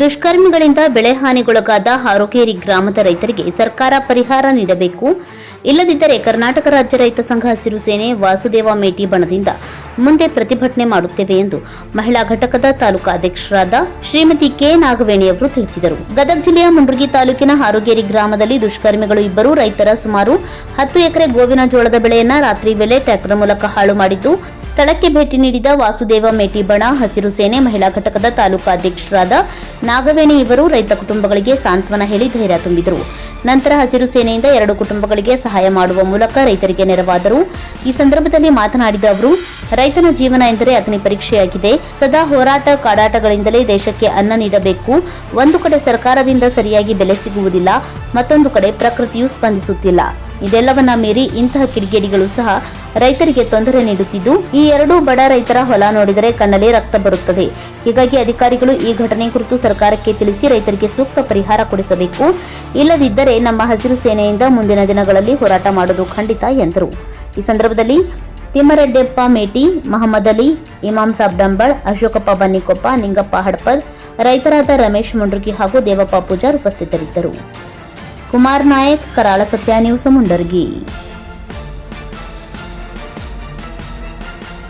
ದುಷ್ಕರ್ಮಿಗಳಿಂದ ಬೆಳೆ ಹಾನಿಗೊಳಗಾದ ಹಾರೋಕೇರಿ ಗ್ರಾಮದ ರೈತರಿಗೆ ಸರ್ಕಾರ ಪರಿಹಾರ ನೀಡಬೇಕು. ಇಲ್ಲದಿದ್ದರೆ ಕರ್ನಾಟಕ ರಾಜ್ಯ ರೈತ ಸಂಘ ಹಸಿರು ಸೇನೆ, ವಾಸುದೇವ ಮೇಟಿ ಬಣದಿಂದ ಮುಂದೆ ಪ್ರತಿಭಟನೆ ಮಾಡುತ್ತೇವೆ ಎಂದು ಮಹಿಳಾ ಘಟಕದ ತಾಲೂಕಾ ಅಧ್ಯಕ್ಷರಾದ ಶ್ರೀಮತಿ ಕೆ ನಾಗವೇಣಿ ಅವರು ತಿಳಿಸಿದರು. ಗದಗ ಜಿಲ್ಲೆಯ ಮುಂಡ್ರಗಿ ತಾಲೂಕಿನ ಹಾರೋಗೇರಿ ಗ್ರಾಮದಲ್ಲಿ ದುಷ್ಕರ್ಮಿಗಳು ಇಬ್ಬರು ರೈತರ ಸುಮಾರು ಹತ್ತು ಎಕರೆ ಗೋವಿನ ಜೋಳದ ಬೆಳೆಯನ್ನ ರಾತ್ರಿ ವೇಳೆ ಟ್ರ್ಯಾಕ್ಟರ್ ಮೂಲಕ ಹಾಳು ಮಾಡಿದ್ದು, ಸ್ಥಳಕ್ಕೆ ಭೇಟಿ ನೀಡಿದ ವಾಸುದೇವ ಮೇಟಿ ಬಣ ಹಸಿರು ಸೇನೆ ಮಹಿಳಾ ಘಟಕದ ತಾಲೂಕಾ ಅಧ್ಯಕ್ಷರಾದ ನಾಗವೇಣಿ ಇವರು ರೈತ ಕುಟುಂಬಗಳಿಗೆ ಸಾಂತ್ವನ ಹೇಳಿ ಧೈರ್ಯ ತುಂಬಿದರು. ನಂತರ ಹಸಿರು ಸೇನೆಯಿಂದ ಎರಡು ಕುಟುಂಬಗಳಿಗೆ ಸಹಾಯ ಮಾಡುವ ಮೂಲಕ ರೈತರಿಗೆ ನೆರವಾದರು. ಈ ಸಂದರ್ಭದಲ್ಲಿ ಮಾತನಾಡಿದ ಅವರು, ರೈತನ ಜೀವನ ಎಂದರೆ ಅಗ್ನಿ ಪರೀಕ್ಷೆಯಾಗಿದೆ. ಸದಾ ಹೋರಾಟ ಕಾಡಾಟಗಳಿಂದಲೇ ದೇಶಕ್ಕೆ ಅನ್ನ ನೀಡಬೇಕು. ಒಂದು ಕಡೆ ಸರ್ಕಾರದಿಂದ ಸರಿಯಾಗಿ ಬೆಲೆ ಸಿಗುವುದಿಲ್ಲ, ಮತ್ತೊಂದು ಕಡೆ ಪ್ರಕೃತಿಯು ಸ್ಪಂದಿಸುತ್ತಿಲ್ಲ. ಇದೆಲ್ಲವನ್ನ ಮೀರಿ ಇಂತಹ ಕಿಡಿಗೇಡಿಗಳು ಸಹ ರೈತರಿಗೆ ತೊಂದರೆ ನೀಡುತ್ತಿದ್ದು, ಈ ಎರಡೂ ಬಡ ರೈತರ ಹೊಲ ನೋಡಿದರೆ ಕಣ್ಣಲ್ಲಿ ರಕ್ತ ಬರುತ್ತದೆ. ಹೀಗಾಗಿ ಅಧಿಕಾರಿಗಳು ಈ ಘಟನೆ ಕುರಿತು ಸರ್ಕಾರಕ್ಕೆ ತಿಳಿಸಿ ರೈತರಿಗೆ ಸೂಕ್ತ ಪರಿಹಾರ ಕೊಡಿಸಬೇಕು. ಇಲ್ಲದಿದ್ದರೆ ನಮ್ಮ ಹಸಿರು ಸೇನೆಯಿಂದ ಮುಂದಿನ ದಿನಗಳಲ್ಲಿ ಹೋರಾಟ ಮಾಡೋದು ಖಂಡಿತ ಎಂದರು. ಈ ಸಂದರ್ಭದಲ್ಲಿ ತಿಮ್ಮರೆಡ್ಡೆಪ್ಪ ಮೇಟಿ, ಮಹಮ್ಮದ್ ಅಲಿ, ಇಮಾಮ್ ಸಾಬ್ ಡಂಬಳ್, ಅಶೋಕಪ್ಪ ಬನ್ನಿಕೊಪ್ಪ, ನಿಂಗಪ್ಪ ಹಡಪದ್, ರೈತರಾದ ರಮೇಶ್ ಮುಂಡ್ರಗಿ ಹಾಗೂ ದೇವಪ್ಪ ಪೂಜಾರ್ ಉಪಸ್ಥಿತರಿದ್ದರು. कुमार नायक कराड सत्या न्यूज मुंडरगी.